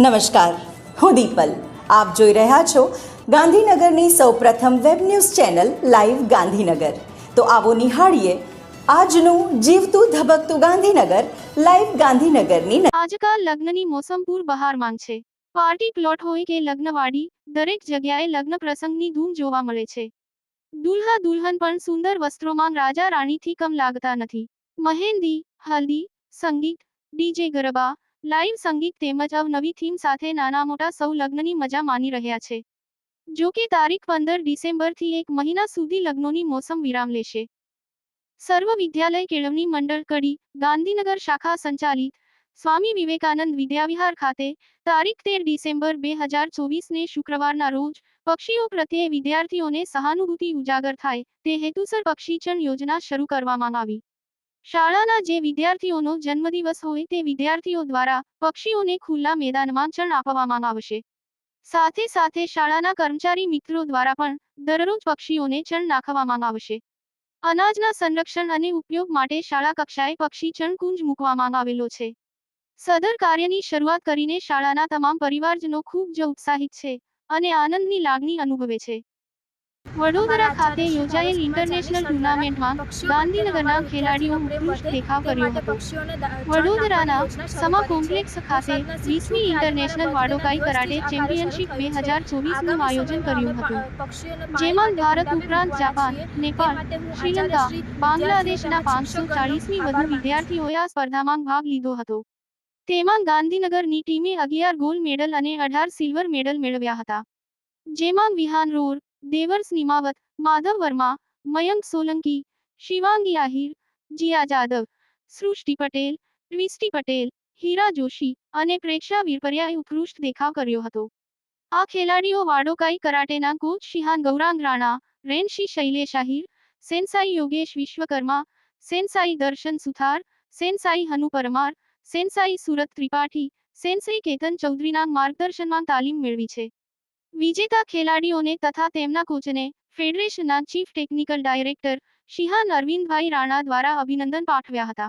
નમસ્કાર. હું દીપલ. આપ જોઈ રહ્યા છો ગાંધીનગરની સૌપ્રથમ web news channel live Gandhinagar. તો આવો નિહાળીએ આજનું જીવતું ધબકતું ગાંધીનગર લાઈવ ગાંધીનગરની આજકાલ લગ્નની મોસમ પૂર બહાર માંગ છે પાર્ટી પ્લોટ હોય કે લગ્નવાડી, દરેક જગ્યાએ લગ્ન પ્રસંગની ધૂમ જોવા મળે છે. દુલ્હા દુલ્હન પણ સુંદર વસ્ત્રોમાં રાજા રાણીથી કમ લાગતા નથી. મહેંદી, હલ્દી, સંગીત, ડીજે ગરબા લાઈવ સંગીત તેમજ અવનવી થીમ સાથે નાના મોટા સૌ લગ્નની મજા માની રહ્યા છે. જો કે તારીખ પંદર ડિસેમ્બરથી એક મહિના સુધી લગ્નોની મોસમ વિરામ લેશે. સર્વ વિદ્યાલય કેળવણી મંડળ કડી, ગાંધીનગર શાખા સંચાલિત, સ્વામી વિવેકાનંદ વિદ્યાવિહાર ખાતે તારીખ તેર ડિસેમ્બર બે હજાર ચોવીસને શુક્રવારના રોજ પક્ષીઓ પ્રત્યે વિદ્યાર્થીઓને સહાનુભૂતિ ઉજાગર થાય તે હેતુસર પક્ષીચણ યોજના શરૂ કરવામાં આવી. શાળાના જે વિદ્યાર્થીઓનો જન્મદિવસ હોય તે વિદ્યાર્થીઓ દ્વારા પક્ષીઓને ખુલ્લા મેદાનમાં ચણ આપવામાં આવશે. સાથે સાથે શાળાના કર્મચારી મિત્રો દ્વારા પણ દરરોજ પક્ષીઓને ચણ નાખવામાં આવશે. અનાજના સંરક્ષણ અને ઉપયોગ માટે શાળા કક્ષાએ પક્ષી ચણકુંજ મૂકવામાં આવેલો છે. સદર કાર્યની શરૂઆત કરીને શાળાના તમામ પરિવારજનો ખૂબ જ ઉત્સાહિત છે અને આનંદની લાગણી અનુભવે છે. વડોદરા ખાતે યોજાયેલ ઇન્ટરનેશનલ ટુર્નામેન્ટમાં ગાંધીનગરના ખેલાડીઓ ઉત્કૃષ્ટ દેખાવ કર્યો હતો. વડોદરાના સમા કોમ્પ્લેક્સ ખાતે વીસમી ઇન્ટરનેશનલ વાડોકાઈ કરાટે ચેમ્પિયનશિપ બે હજાર ચોવીસનું આયોજન કર્યું હતું. જેમાં ભારત ઉપરાંત જાપાન નેપાળ શ્રીલંકા બાંગ્લાદેશના પાંચસો ચાલીસમી વધુ વિદ્યાર્થીઓએ આ સ્પર્ધામાં ભાગ લીધો હતો. તેમાં ગાંધીનગરની ટીમે અગિયાર ગોલ્ડ મેડલ અને અઢાર સિલ્વર મેડલ મેળવ્યા હતા. જેમાં વિહાન રોર દેવર્સ નિમાવત માધવ વર્મા મયંક સોલંકી શિવાંગી આહિર જીયા જાદવ સૃષ્ટિ પટેલ ટ્વિસ્ટી પટેલ હીરા જોશી અને પ્રેક્ષા વીરપર્યાએ ઉત્કૃષ્ટ દેખાવ કર્યો હતો. આ ખેલાડીઓ Wadokai કરાટેના coach shihan Gaurang Rana, renshi Shailesh Ahir, sensei Yogesh Vishwakarma, sensei Darshan Suthar, sensei હનુ Parmar, સેન્સાઈ Surat Tripathi, સેન્સાઈ Ketan ચૌધરીના માર્ગદર્શનમાં તાલીમ મેળવી છે. વિજેતા ખેલાડીઓને તથા તેમના કોચને ફેડરેશનના chief technical director shihan Arvindbhai Rana દ્વારા અભિનંદન પાઠવ્યા હતા.